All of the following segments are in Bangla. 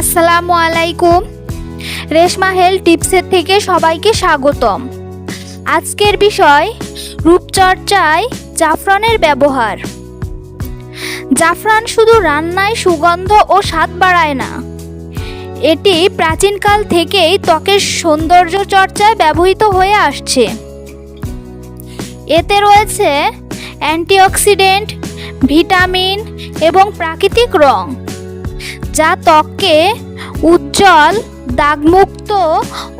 আসসালামু আলাইকুম। রেশমা হেলথ টিপসের থেকে সবাইকে স্বাগতম। আজকের বিষয়, রূপচর্চায় জাফরানের ব্যবহার। জাফরান শুধু রান্নায় সুগন্ধ ও স্বাদ বাড়ায় না, এটি প্রাচীনকাল থেকেই ত্বকের সৌন্দর্য চর্চায় ব্যবহৃত হয়ে আসছে। এতে রয়েছে অ্যান্টিঅক্সিডেন্ট, ভিটামিন এবং প্রাকৃতিক রং। যা ত্বককে উজ্জ্বল, দাগমুক্ত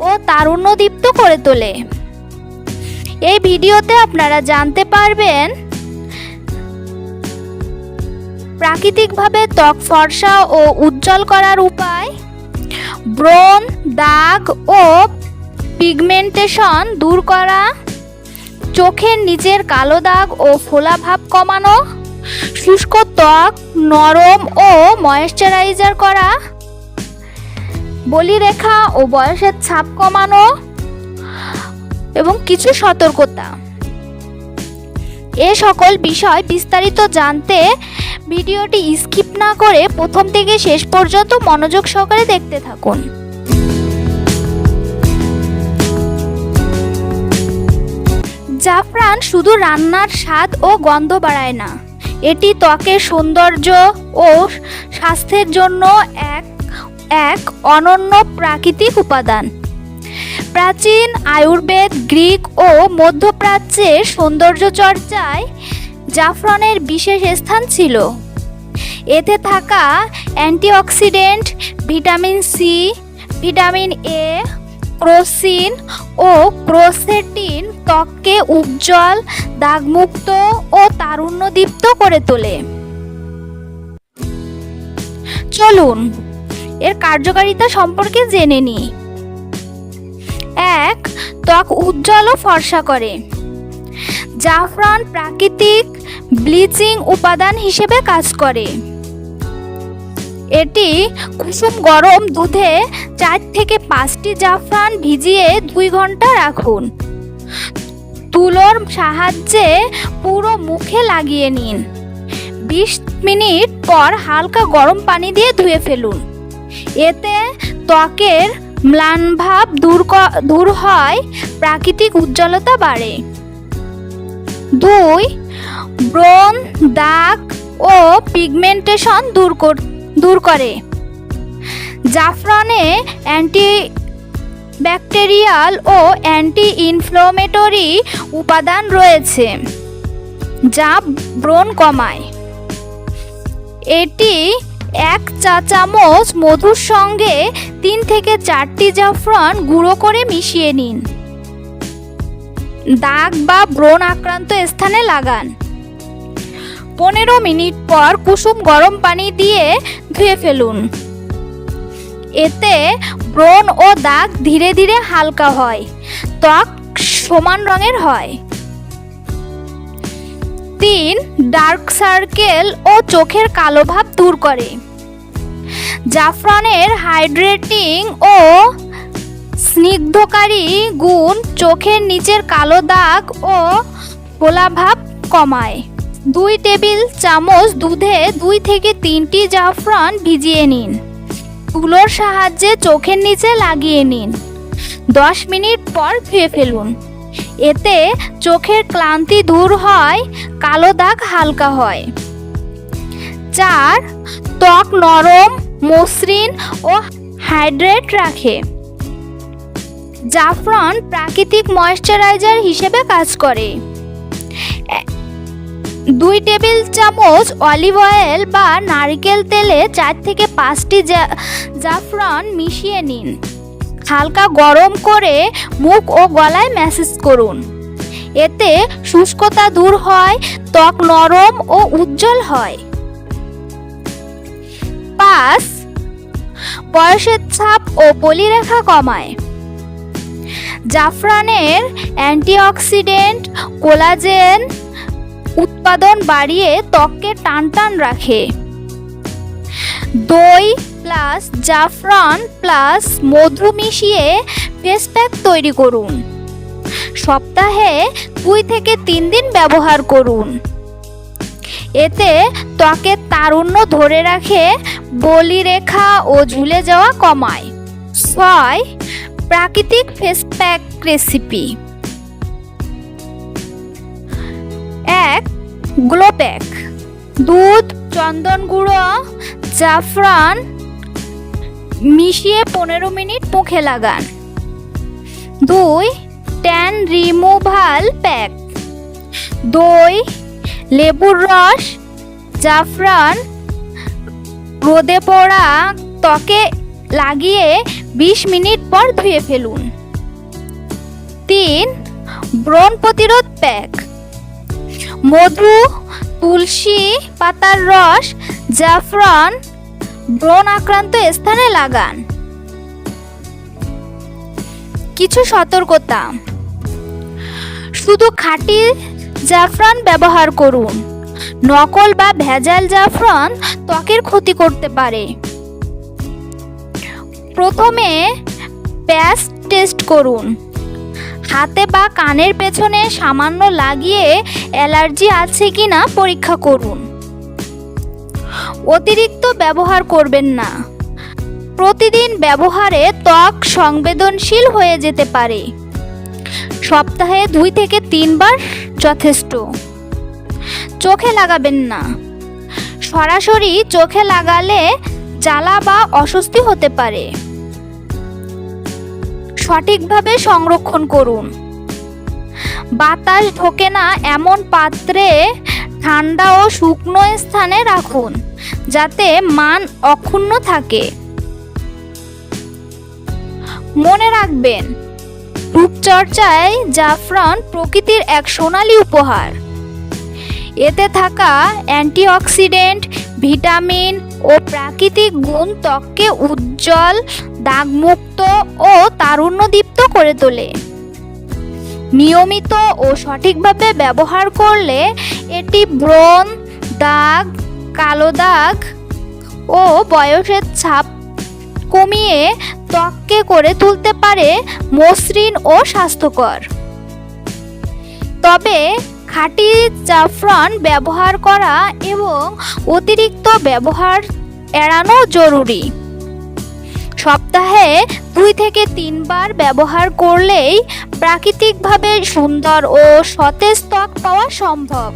ও তারুণ্যদীপ্ত করে তোলে। এই ভিডিওতে আপনারা জানতে পারবেন প্রাকৃতিকভাবে ত্বক ফর্সা ও উজ্জ্বল করার উপায়। ব্রণ, দাগ ও পিগমেন্টেশন দূর করা। চোখের নিচের কালো দাগ ও ফোলা ভাব কমানো। শুষ্ক ত্বক নরম ও ময়েশ্চারাইজার করা। বলিরেখা ও বয়সের ছাপ কমানো এবং কিছু সতর্কতা। এ সকল বিষয় বিস্তারিত জানতে ভিডিওটি স্কিপ না করে প্রথম থেকে শেষ পর্যন্ত মনোযোগ সহকারে দেখতে থাকুন। জাফরান শুধু রান্নার স্বাদ ও গন্ধ বাড়ায় না। এটি ত্বকের সৌন্দর্য ও স্বাস্থ্যের জন্য এক এক অনন্য প্রাকৃতিক উপাদান। প্রাচীন আয়ুর্বেদ, গ্রিক ও মধ্যপ্রাচ্যের সৌন্দর্য চর্চায় জাফরানের বিশেষ স্থান ছিল। এতে থাকা antioxidant, vitamin C, vitamin A, crocin O crocetin ত্বককে উজ্জ্বল, দাগমুক্ত ও তারুণ্যদীপ্ত করে তোলে। চলুন, এর কার্যকারিতা সম্পর্কে জেনে নিই। এক, ত্বক উজ্জ্বল ও ফর্সা করে। জাফরান প্রাকৃতিক ব্লিচিং উপাদান হিসেবে কাজ করে। এটি কুসুম গরম দুধে চার থেকে পাঁচটি জাফরান ভিজিয়ে দুই ঘণ্টা রাখুন। তুলোর সাহায্যে পুরো মুখে লাগিয়ে নিন। বিশ মিনিট পর হালকা গরম পানি দিয়ে ধুয়ে ফেলুন। এতে ত্বকের ম্লান ভাব দূর দূর হয়, প্রাকৃতিক উজ্জ্বলতা বাড়ে। দুই, ব্রণ, দাগ ও পিগমেন্টেশন দূর দূর করে। জাফরানে অ্যান্টি ব্যাকটেরিয়াল ও অ্যান্টি ইনফ্লোমেটরি উপাদান রয়েছে, যা ব্রণ কমায়। এটি এক চা চামচ মধুর সঙ্গে তিন থেকে চারটি জাফরান গুঁড়ো করে মিশিয়ে নিন। দাগ বা ব্রণ আক্রান্ত স্থানে লাগান। পনেরো মিনিট পর কুসুম গরম পানি দিয়ে ধুয়ে ফেলুন। এতে ব্রণ ও দাগ ধীরে ধীরে হালকা হয়, ত্বক সমান রঙের হয়। তিন, ডার্ক সার্কেল ও চোখের কালো ভাব দূর করে। জাফরানের হাইড্রেটিং ও স্নিগ্ধকারী গুণ চোখের নিচের কালো দাগ ও গোলাভাব কমায়। দুই টেবিল চামচ দুধে দুই থেকে তিনটি জাফরান ভিজিয়ে নিন। তুলোর সাহায্যে চোখের নিচে লাগিয়ে নিন। দশ মিনিট পর ধুয়ে ফেলুন। এতে চোখের ক্লান্তি দূর হয়, কালো দাগ হালকা হয়। চার, ত্বক নরম, মসৃণ ও হাইড্রেট রাখে। জাফরান প্রাকৃতিক ময়েশ্চারাইজার হিসেবে কাজ করে। দুই টেবিল চামচ অলিভ অয়েল বা নারকেল তেলে চার থেকে পাঁচটি জা- জাফরান মিশিয়ে নিন। হালকা গরম করে মুখ ও গলায় ম্যাসেজ করুন। এতে শুষ্কতা দূর হয় ত্বক নরম ও উজ্জ্বল হয়। পাঁচ বয়সের ছাপ ও বলিরেখা কমায়। জাফরানের অ্যান্টিঅক্সিডেন্ট কোলাজেন উৎপাদন বাড়িয়ে ত্বককে টান টান রাখে। দই প্লাস জাফরান প্লাস মধু মিশিয়ে ফেস প্যাক তৈরি করুন। সপ্তাহে দুই থেকে তিন দিন ব্যবহার করুন। এতে ত্বকের তারুণ্য ধরে রাখে, বলিরেখা ও ঝুলে যাওয়া কমায়। ছয়, প্রাকৃতিক face pack recipe glow pack দুধ, চন্দন গুঁড়ো, জাফরান, মিশিয়ে পনেরো মিনিট মুখে লাগান। দুই, ট্যান রিমুভাল প্যাক। দই, লেবুর রস, জাফরান, রোদে পড়া ত্বকে লাগিয়ে বিশ মিনিট পর ধুয়ে ফেলুন। তিন, ব্রণ প্রতিরোধ প্যাক। মধু, তুলসী, পাতার রস, জাফরান, ব্রণ আক্রান্ত স্থানে লাগান। কিছু সতর্কতা। শুধু খাঁটি জাফরান ব্যবহার করুন। নকল বা ভেজাল জাফরান ত্বকের ক্ষতি করতে পারে। প্রথমে প্যাচ টেস্ট করুন। হাতে বা কানের পেছনে সামান্য লাগিয়ে অ্যালার্জি আছে কিনা পরীক্ষা করুন। অতিরিক্ত ব্যবহার করবেন না। প্রতিদিন ব্যবহারে ত্বক সংবেদনশীল হয়ে যেতে পারে। সপ্তাহে দুই থেকে তিনবার যথেষ্ট। চোখে লাগাবেন না। সরাসরি চোখে লাগালে জ্বালা বা অস্বস্তি হতে পারে। সঠিকভাবে সংরক্ষণ করুন। বাতাস ঢোকে না এমন পাত্রে ঠান্ডা ও শুকনো স্থানে রাখুন, যাতে মান অক্ষুণ্ণ থাকে। মনে রাখবেন, রূপচর্চায় জাফরান প্রকৃতির এক সোনালি উপহার। এতে থাকা অ্যান্টিঅক্সিডেন্ট, ভিটামিন ও প্রাকৃতিক গুণ ত্বককে উজ্জ্বল, দাগমুক্ত ও তারুণ্যদীপ্ত করে তোলে। নিয়মিত ও সঠিকভাবে ব্যবহার করলে এটি ব্রণ, দাগ, কালো দাগ ও বয়সের ছাপ কমিয়ে ত্বককে করে তুলতে পারে মসৃণ ও স্বাস্থ্যকর। তবে খাঁটি জাফরান ব্যবহার করা এবং অতিরিক্ত ব্যবহার এড়ানো জরুরি। সপ্তাহে দুই থেকে তিনবার ব্যবহার করলেই প্রাকৃতিকভাবে সুন্দর ও সতেজ ত্বক পাওয়া সম্ভব।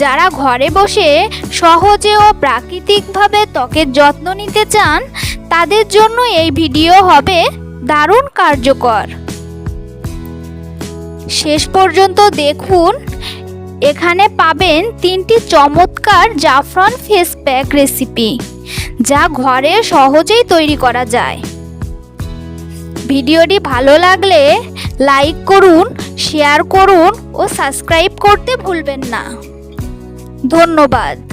যারা ঘরে বসে সহজে ও প্রাকৃতিকভাবে ত্বকের যত্ন নিতে চান, তাদের জন্য এই ভিডিও হবে দারুণ কার্যকর। শেষ পর্যন্ত দেখুন, এখানে পাবেন তিনটি চমৎকার জাফরান ফেস প্যাক রেসিপি যা ঘরে সহজেই তৈরি করা যায়। ভিডিওটি ভালো লাগলে লাইক করুন শেয়ার করুন ও সাবস্ক্রাইব করতে ভুলবেন না। ধন্যবাদ।